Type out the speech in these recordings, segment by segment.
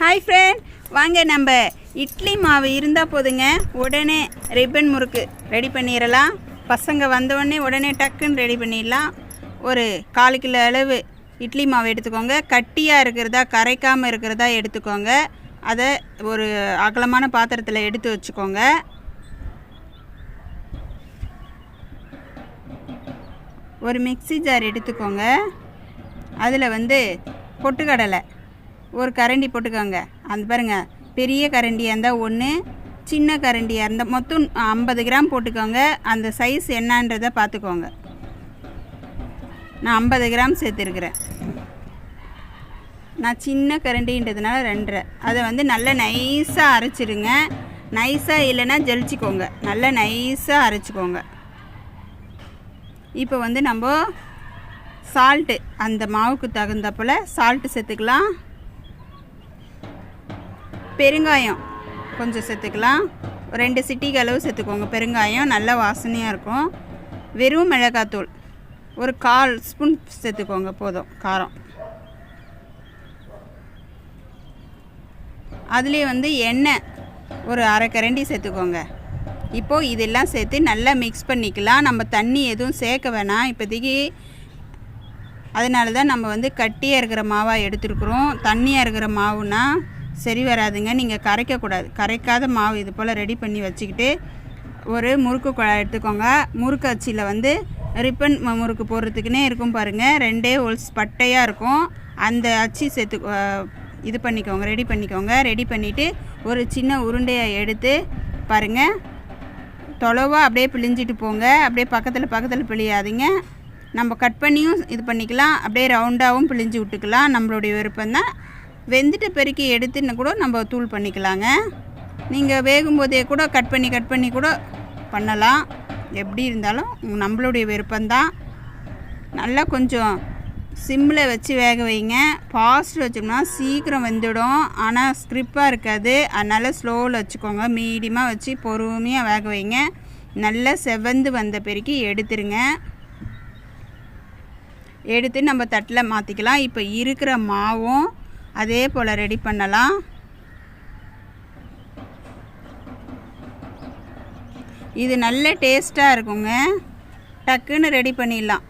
Hi friend வாங்க நம்ம இட்லி மாவு இருந்தால் போதுங்க. உடனே ரிப்பன் முறுக்கு ரெடி பண்ணிடலாம் பசங்க வந்தவுடனே உடனே டக்குன்னு ரெடி பண்ணிடலாம் ஒரு கால் கிலோ அளவு இட்லி மாவு எடுத்துக்கோங்க. கட்டியாக இருக்கிறதா கரைக்காமல் இருக்கிறதா எடுத்துக்கோங்க. அதை ஒரு அகலமான பாத்திரத்தில் எடுத்து வச்சுக்கோங்க. ஒரு மிக்சி ஜார் எடுத்துக்கோங்க. அதில் வந்து பொட்டுக்கடலை ஒரு கரண்டி போட்டுக்கோங்க. அந்த பாருங்கள் பெரிய கரண்டியாக இருந்தால் ஒன்று சின்ன கரண்டியாக இருந்தால் மொத்தம் ஐம்பது கிராம் போட்டுக்கோங்க. அந்த சைஸ் என்னன்றதை பார்த்துக்கோங்க நான் ஐம்பது கிராம் சேர்த்துருக்குறேன். நான் சின்ன கரண்டின்றதுனால ரெண்டரை. அதை வந்து நல்லா நைஸாக அரைச்சிடுங்க. நைஸாக இல்லைன்னா ஜலிச்சிக்கோங்க. நல்லா நைஸாக அரைச்சிக்கோங்க. இப்போ வந்து நம்ம சால்ட்டு அந்த மாவுக்கு தகுந்தப்போல் சால்ட்டு சேர்த்துக்கலாம். பெருங்காயம். கொஞ்சம் சேர்த்துக்கலாம். ரெண்டு சிட்டிக்கு அளவு சேர்த்துக்கோங்க. பெருங்காயம் நல்ல வாசனையாக இருக்கும். வெறும் மிளகாத்தூள். ஒரு கால் ஸ்பூன் சேர்த்துக்கோங்க. போதும். காரம். அதுலேயே வந்து எண்ணெய். ஒரு அரை கரண்டி சேர்த்துக்கோங்க. இப்போது இதெல்லாம் சேர்த்து நல்லா மிக்ஸ் பண்ணிக்கலாம். நம்ம தண்ணி எதுவும் சேர்க்க வேணாம். இப்போதைக்கு அதனால தான் நம்ம வந்து கட்டியாக இருக்கிற மாவாக எடுத்துருக்குறோம். தண்ணியாக இருக்கிற மாவுனால் சரி வராதுங்க. நீங்கள் கரைக்கக்கூடாது கரைக்காத மாவு இது போல் ரெடி பண்ணி வச்சுக்கிட்டு ஒரு முறுக்கு குழாய் எடுத்துக்கோங்க. முறுக்கு அச்சியில் வந்து ரிப்பன் முறுக்கு போடுறதுக்குன்னே இருக்கும் பாருங்கள் ரெண்டே ஹோல்ஸ் பட்டையாக இருக்கும். அந்த அச்சு சேர்த்து இது பண்ணிக்கோங்க. ரெடி பண்ணிக்கோங்க. ரெடி பண்ணிவிட்டு ஒரு சின்ன உருண்டையை எடுத்து பாருங்கள் தொலைவாக அப்படியே பிழிஞ்சிட்டு போங்க. அப்படியே பக்கத்தில் பக்கத்தில் பிழியாதீங்க. நம்ம கட் பண்ணியும் இது பண்ணிக்கலாம். அப்படியே ரவுண்டாகவும் பிழிஞ்சு விட்டுக்கலாம். நம்மளுடைய விருப்பம் தான் வெந்துட்ட பெருக்கி எடுத்துன்னு கூட நம்ம தூள் பண்ணிக்கலாங்க. நீங்கள் வேகும்போதே கூட கட் பண்ணி கட் பண்ணி கூட பண்ணலாம். எப்படி இருந்தாலும் நம்மளுடைய விருப்பம்தான். நல்லா கொஞ்சம் சிம்மில் வச்சு வேக வைங்க. ஃபாஸ்ட் வச்சோம்னா சீக்கிரம் வெந்துடும். ஆனால் ஸ்க்ரிப்பாக இருக்காது. அதனால் ஸ்லோவில் வச்சுக்கோங்க. மீடியமாக வச்சு பொறுமையாக வேக வைங்க. நல்லா செவந்து வந்த பிறகு எடுத்துருங்க. எடுத்து நம்ம தட்டில் மாற்றிக்கலாம் இப்போ இருக்கிற மாவும் அதே போல் ரெடி பண்ணலாம். இது நல்ல டேஸ்ட்டாக இருக்குங்க. டக்குன்னு ரெடி பண்ணிடலாம்.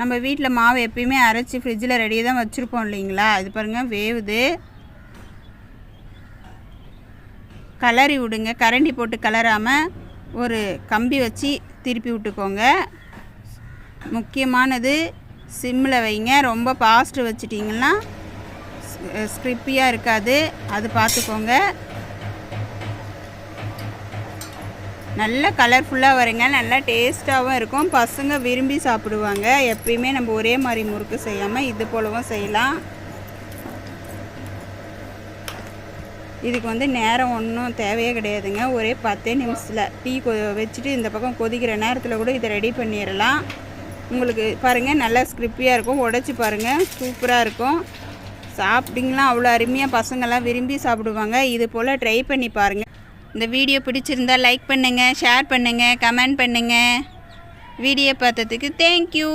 நம்ம வீட்டில் மாவு எப்பயுமே அரைச்சி ஃப்ரிட்ஜில் ரெடியாக தான் வச்சுருப்போம் இல்லைங்களா? இது பாருங்கள் வேவுது. கலரி விடுங்க. கரண்டி போட்டு கலராமல் ஒரு கம்பி வச்சு திருப்பி விட்டுக்கோங்க. முக்கியமானது சிம்மில் வைங்க. ரொம்ப ஃபாஸ்ட்டு வச்சிட்டிங்கன்னா ஸ்கிரிப்பியாக இருக்காது. அது பார்த்துக்கோங்க. நல்ல கலர்ஃபுல்லாக வருங்க. நல்லா டேஸ்ட்டாகவும் இருக்கும். பசங்க விரும்பி சாப்பிடுவாங்க. எப்பயுமே நம்ம ஒரே மாதிரி முறுக்கு செய்யாமல் இது போலவும் செய்யலாம். இதுக்கு வந்து நேரம் ஒன்றும் தேவையே கிடையாதுங்க. ஒரே பத்தே நிமிஷத்தில் டீ கொ வச்சுட்டு இந்த பக்கம் கொதிக்கிற நேரத்தில் கூட இதை ரெடி பண்ணிடலாம். உங்களுக்கு பாருங்கள் நல்லா ஸ்கிரிப்பியாக இருக்கும். உடச்சி பாருங்கள் சூப்பராக இருக்கும். சாப்பிட்டிங்களா அவ்வளோ அருமையாக பசங்கள்லாம் விரும்பி சாப்பிடுவாங்க. இது போல் ட்ரை பண்ணி பாருங்கள் இந்த வீடியோ பிடிச்சிருந்தா லைக் பண்ணுங்கள் ஷேர் பண்ணுங்கள் கமெண்ட் பண்ணுங்கள் வீடியோ பார்த்ததுக்கு தேங்க்யூ